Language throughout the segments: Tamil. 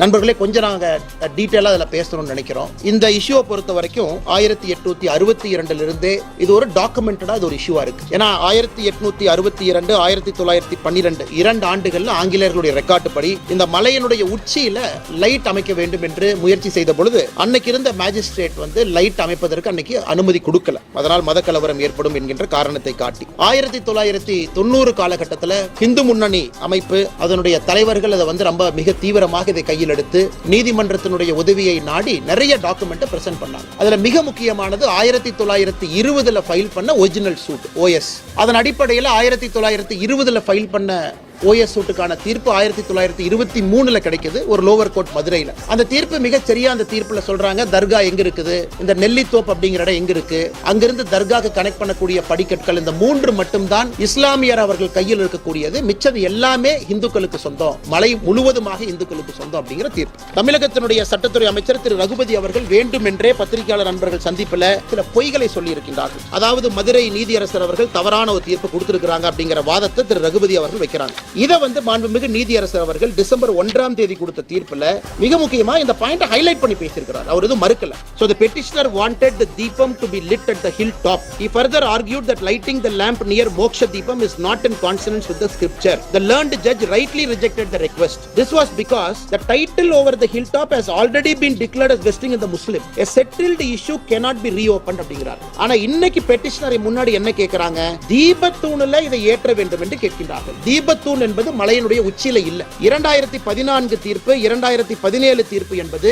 நண்பர்களே கொஞ்சம் நாங்கள் டீட்டெயிலாக அதில் பேசணும்னு நினைக்கிறோம். இந்த இஷ்யூவை பொறுத்த வரைக்கும் ஆயிரத்தி எட்நூத்தி அறுபத்தி இரண்டுலேருந்தே இது ஒரு டாக்குமெண்டடாக இது ஒரு இஷ்யூவாக இருக்கு. ஏன்னா ஆயிரத்தி எட்நூத்தி அறுபத்தி இரண்டு ஆயிரத்தி தொள்ளாயிரத்தி பன்னிரெண்டு இரண்டு ஆண்டுகளில் ஆங்கிலேயர்களுடைய ரெக்கார்டு படி இந்த மலையினுடைய உச்சியில லைட் அமைக்க வேண்டும் என்று முயற்சி செய்த பொழுது அன்னைக்கு இருந்த மேஜிஸ்ட்ரேட் வந்து லைட் அமைப்பதற்கு அன்னைக்கு அனுமதி கொடுக்கல. அதனால் மத கலவரம் ஏற்படும் என்கின்ற காரணத்தை காட்டி. ஆயிரத்தி தொள்ளாயிரத்தி தொண்ணூறு காலகட்டத்தில் ஹிந்து முன்னணி அமைப்பு அதனுடைய தலைவர்கள் அதை வந்து ரொம்ப மிக தீவிரமாக இதை கையில் எடுத்து நீதிமன்றத்தினுடைய உதவியை நாடி நிறைய டாக்குமெண்ட்டை பிரசன்ட் பண்ணாங்க. அதுல மிக முக்கியமானது ஆயிரத்தி தொள்ளாயிரத்தி இருபதுல ஃபைல் பண்ண ஒரிஜினல் சூட் ஓஎஸ் அதன் அடிப்படையில் ஆயிரத்தி தொள்ளாயிரத்தி இருபதுல ஃபைல் பண்ண ஓஎஸ் சூட்டுக்கான தீர்ப்பு ஆயிரத்தி தொள்ளாயிரத்தி இருபத்தி மூணுல கிடைக்குது ஒரு லோவர் கோர்ட் மதுரையில. அந்த தீர்ப்பு மிக சரியா அந்த தீர்ப்புல சொல்றாங்க தர்கா எங்க இருக்குது? இந்த நெல்லித்தோப் அப்படிங்கிற இடம் எங்க இருக்கு? அங்கிருந்து தர்காக்கு கனெக்ட் பண்ணக்கூடிய படிக்கற்கள் இந்த மூன்று மட்டும்தான் இஸ்லாமியர் அவர்கள் கையில் இருக்கக்கூடியது. மிச்சது எல்லாமே இந்துக்களுக்கு சொந்தம். மலை முழுவதுமாக இந்துக்களுக்கு சொந்தம் அப்படிங்கிற தீர்ப்பு. தமிழகத்தினுடைய சட்டத்துறை அமைச்சர் திரு ரகுபதி அவர்கள் வேண்டுமென்றே பத்திரிகையாளர் நண்பர்கள் சந்திப்புல சில பொய்களை சொல்லி இருக்கின்றார்கள் அதாவது மதுரை நீதியரசர் அவர்கள் தவறான ஒரு தீர்ப்பு கொடுத்திருக்கிறாங்க அப்படிங்கிற வாதத்தை திரு ரகுபதி அவர்கள் வைக்கிறாங்க. இதை வந்து மாண்புமிகு நீதியரசர் அவர்கள் டிசம்பர் ஒன்றாம் தேதி கொடுத்த தீர்ப்பில் மிக முக்கியமா இந்த பாயிண்ட் ஹைலைட் பண்ணி பேசியிருக்கிறார் அவர் எதுவும் மறுக்கல so the petitioner wanted the deepam to be lit at the hill top he further argued that lighting the lamp near moksha deepam is not in consonance with the scripture the learned judge rightly rejected the request this was because the title over the hill top has already been declared as vesting இந்த Muslim a settled issue cannot be reopen அப்படிங்கிறார் ஆனா இன்னைக்கு பெட்டிஷனரை முன்னாடி என்ன கேட்கிறாங்க தீபத்தூணில் இதை ஏற்ற வேண்டும் என்று கேட்கின்றார்கள் தீபத்தூண் என்பது மலையினுடைய உச்சியில இல்ல. இரண்டாயிரத்தி பதினான்கு தீர்ப்பு இரண்டாயிரத்தி பதினேழு தீர்ப்பு என்பது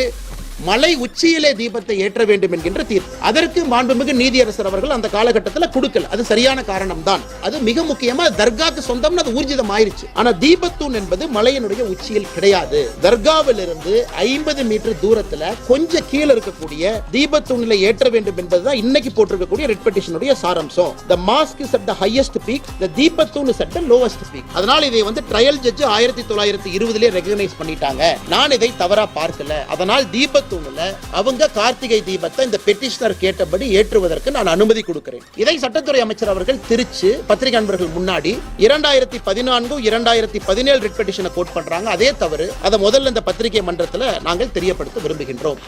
மலை உச்சியிலே தீபத்தை ஏற்ற வேண்டும் என்கின்ற தீர்ப்பு. அதற்கு மாண்புமிகு நீதியரசர் அவர்கள் அந்த காலகட்டத்தில் கொடுக்கல. அது சரியான காரணம் தான் அது மிக முக்கியமா தர்காக்கு சொந்தம்னு அது ஊர்ஜிதம் ஆயிருச்சு ஆனா தீபத்தூண் என்பது மலையினுடைய உச்சியில் கிடையாது. தர்காவிலிருந்து ஐம்பது மீட்டர் தூரத்துல கொஞ்சம் கீழே இருக்கக்கூடிய தீபத்தூணில ஏற்ற வேண்டும் என்பதுதான் இன்னைக்கு போட்டிருக்கக்கூடிய ரெட் பெட்டிஷனுடைய சாரம்சம். The mosque is at the highest peak the தீபத்தூண் is at the lowest peak அதனால இதை வந்து ட்ரையல் ஜட்ஜ் ஆயிரத்தி தொள்ளாயிரத்தி இருபதுலேயே ரெகனைஸ் பண்ணிட்டாங்க. நான் இதை தவறா பார்க்கல. அதனால் தீபத் தீபத்தூணில் அவங்க கார்த்திகை தீபத்தை இந்த பெட்டிஷனர் கேட்டபடி ஏற்றுவதற்கு நான் அனுமதி கொடுக்கிறேன். இதை சட்டத்துறை அமைச்சர் அவர்கள் திருச்சு பத்திரிகை அன்பர்கள் முன்னாடி இரண்டாயிரத்தி பதினான்கு இரண்டாயிரத்தி பதினேழு ரிட் பெட்டிஷனை கோட் பண்றாங்க. அதே தவறு அதை முதல்ல இந்த பத்திரிகை மன்றத்தில் நாங்கள் தெரியப்படுத்த விரும்புகின்றோம்.